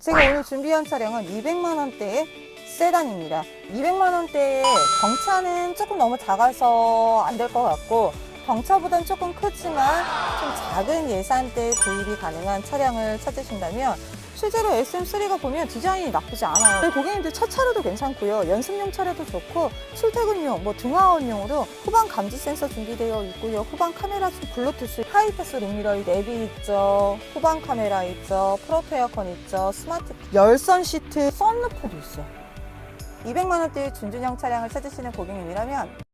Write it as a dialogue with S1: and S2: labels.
S1: 제가 오늘 준비한 차량은 200만 원대의 세단입니다. 200만 원대의 경차는 조금 너무 작아서 안 될 것 같고 경차보단 조금 크지만 좀 작은 예산대에 구입이 가능한 차량을 찾으신다면 실제로 SM3가 보면 디자인이 나쁘지 않아요. 고객님들 첫 차로도 괜찮고요. 연습용 차량도 좋고 출퇴근용, 뭐 등하원용으로 후방 감지 센서 준비되어 있고요. 후방 카메라 중 블루투스, 하이패스 룸미러, 내비 있죠. 후방 카메라 있죠. 프로토 에어컨 있죠. 스마트 열선 시트, 썬루프도 있어요. 200만 원대의 준준형 차량을 찾으시는 고객님이라면